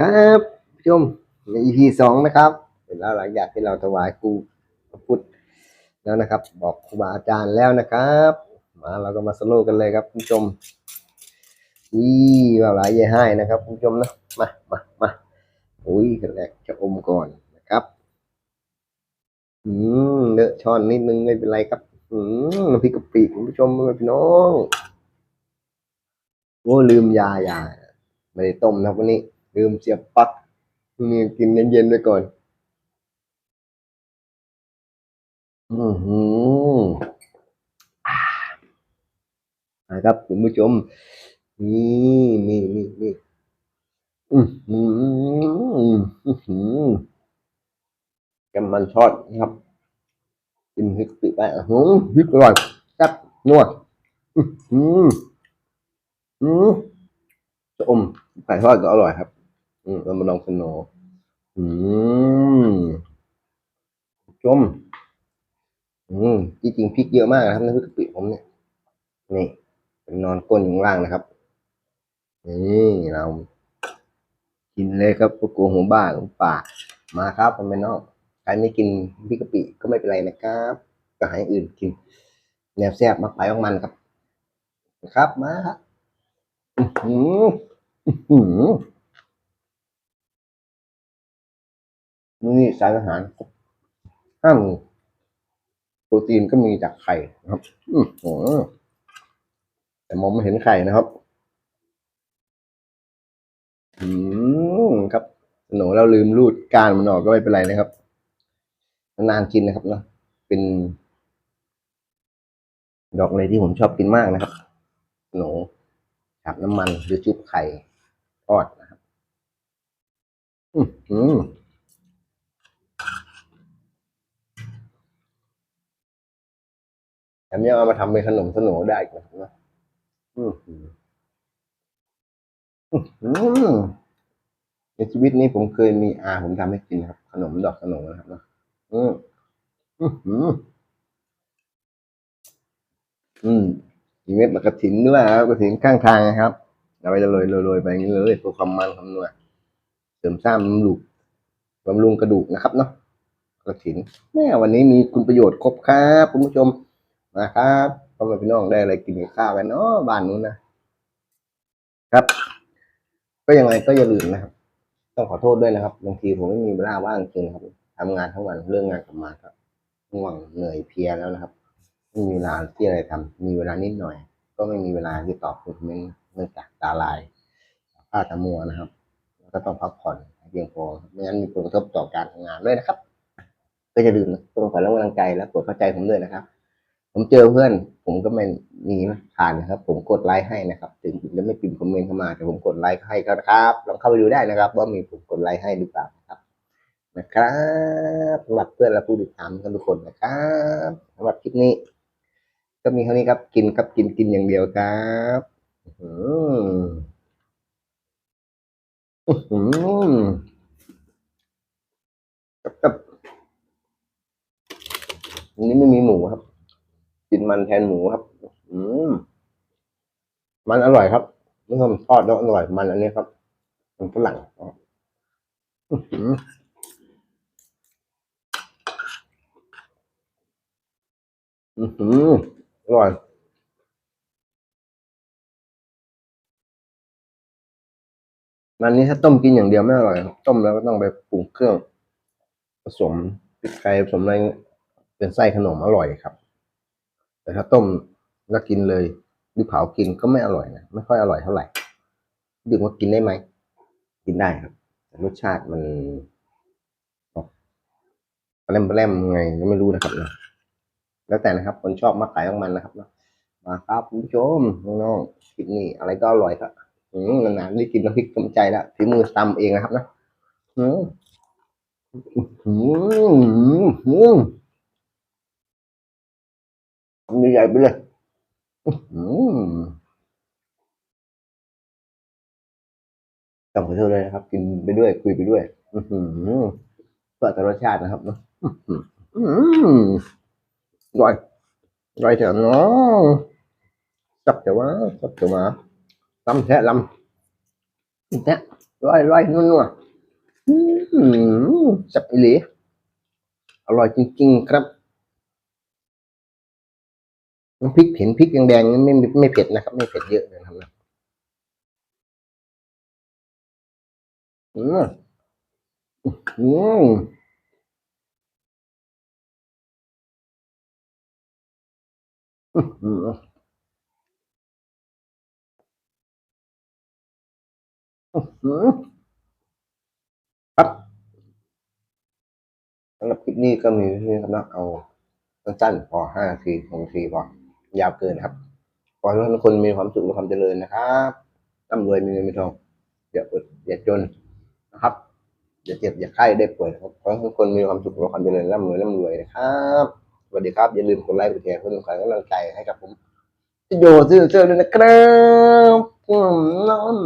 ครับผู้ชมใน EP สองนะครับเป็นแล้วหลังจากที่เราถวายครูพระพุทธแล้วนะครับ บอกครูบาอาจารย์แล้วนะครับ มาเราก็มาสโลกันเลยครับคุณผู้ชมวิว่าหลายเย่ให้นะครับคุณผู้ชมนะมามามาอุ้ยกันแรกจะอมก่อนนะครับ อืมเลอะช้อนนิดนึงไม่เป็นไรครับ อืมพริกะปิคุณผู้ชมพี่น้องโอ้ลืมยายาไม่ได้ต้มนะวันนี้ ลืมเสียบปลั๊กนี่กินเย็นๆไว้ก่อน อือหือนะครับคุณผู้ชม นี่นี่นี่นี่อือหืออือหือแกมมันทอดนะครับกินพริกปิไปอืมพริกอร่อยแซ่บนัวอือหืออือจะอมไก่ทอดก็อร่อยครับ อืมเรามาลองสนว์อืมชมอืมจริงๆพริกเยอะมากนะครับในพริกกะปิผมเนี่ย นี่เป็นนอนก้นอยู่างล่างนะครับ นี่เรากินเลยครับพวกกูหัวบ้าหัวป่า มาครับพ่อแม่น้องใครไม่กินพริกกะปิก็ไม่เป็นไรนะครับก็ห้อื่นกิน แนวแซ่บมากไปของมันครับ ครับมาครับอื้อหืออื้ นี่สารอาหารครบห้าหมู่โปรตีนก็มีจากไข่นะครับ อือหือแต่มองไม่เห็นไข่นะครับ อืมครับหนูเราลืมรูดก้านมันออกก็ไม่เป็นไรนะครับ นานกินนะครับเนาะเป็น ดอกเลยที่ผมชอบกินมากนะครับ หนูฉาบน้ำมันหรือจุบไข่ทอดนะครับ อือ มยังเอามาทำเป็นขนมสโหนได้อีกนะครับนะอือหืออื้อหือในชีวิตนี้ผมเคยมีอาผมทำให้กินครับ ขนมดอกขนมนะครับนะอืมอื้อหืออืมมีเม็ดมะกระถินด้วยครับกระถินข้างทางนะครับเอาไปโรยโรยไปอย่างนี้เลยเพื่อความมันความนัวเสริมสร้างบำรุงบำรุงกระดูกนะครับเนาะกระถินแม่วันนี้มีคุณประโยชน์ครบครับคุณผู้ชม นะครับพ่อแม่พี่น้องได้อะไรกินข้าวกันเนาะบ้านนู้นนะครับ ก็ยังไงก็อย่าลืมนะครับ ต้องขอโทษด้วยนะครับบางทีผมไม่มีเวลาว่างจริงครับทำงานทั้งวันเรื่องงานกลับมาก็ง่วงเหนื่อยเพลียแล้วนะครับไม่มีเวลาที่อะไรทำมีเวลานิดหน่อย ก็ไม่มีเวลาที่ตอบคอมเมนต์เนื่องจากตาลายผ้าตามัวนะครับก็ต้องพักผ่อนเพียงพอไม่งั้นมีผลกระทบต่อการทำงานด้วยนะครับ ก็จะลืมนะต้องขอแรงกำลังใจและโปรดเข้าใจผมด้วยนะครับ ผมเจอเพื่อน ผมก็ไม่มีผ่านนะครับ ผมกดไลค์ให้นะครับ ถึงจะไม่พิมพ์คอมเมนต์เข้ามา แต่ผมกดไลค์ให้ก็นะครับ ลองเข้าไปดูได้นะครับ ว่ามีผมกดไลค์ให้หรือเปล่านะครับ นะครับสำหรับเพื่อนและผู้ติดตามทุกคนนะครับสำหรับคลิปนี้ ก็มีเท่านี้ครับ กินครับกินกินอย่างเดียวครับอืมอื้อหือครับครับอันนี้ไม่มีหมูครับ กินมันแทนหมูครับ อืมมันอร่อยครับนี่ผมทอดแล้วอร่อยมันอันนี้ครับ มันฝรั่งอื้อหืออือหือร่อยมันนี้ถ้าต้มกินอย่างเดียวไม่อร่อย ต้มแล้วก็ต้องไปปรุงเครื่อง ผสมพริกไทยผสมอะไรเป็นไส้ขนมอร่อยครับ แต่ถ้าต้มแล้วกินเลยหรือเผากินก็ไม่อร่อยนะไม่ค่อยอร่อยเท่าไหร่ดึกว่ากินได้ไหมกินได้ครับแต่รสชาติมันออกแรมแรมไงก็ไม่รู้นะครับนะแล้วแต่นะครับ คนชอบมากไก่ของมันนะครับนะมาครับคุณผู้ชมน้องๆคลิปนี้อะไรก็อร่อยครับอืมนานๆได้กินน้ำพริกสมใจแล้วฝีมือตำเองนะครับนะอืมอืมอืม ทำใหญ่ไปเลยอืมต้องขอโทษด้วยนะครับ กินไปด้วย คุยไปด้วยเพื่อแต่รสชาตินะครับเนาะอื้อหืออืมร่อยร่อยเถอะเนาะจับแต่ว่าจับแต่ว่าลำแท้ลำแท้ร้อยร้อยนัวนัวๆอืมจับอีหลีอร่อยจริงๆครับ น้ำพริกเห็นพริกแดงๆนี่ไม่ไม่เผ็ดนะครับ ไม่เผ็ดเยอะเลยนะครับอืมอืมอืมอืมครับสำหรับคลิปนี้ก็มีที่นี้ครับนะเอาสั้นๆพอห้าทีหกนาทีพอ ยาวเกินครับขอให้ทุกคนมีความสุขและความเจริญนะครับร่ำรวยมีเงินมีทองอย่าอดอย่าจนนะครับ อย่าเจ็บอย่าไข้ได้ป่วยครับขอให้ทุกคนมีความสุขและความเจริญร่ำรวยร่ำรวยนะครับสวัสดีครับอย่าลืมกดไลค์กดแชร์เพื่อเป็นกำลังใจให้กับผมโยซื้อเสื้อด้วยนะครับอืมน้อง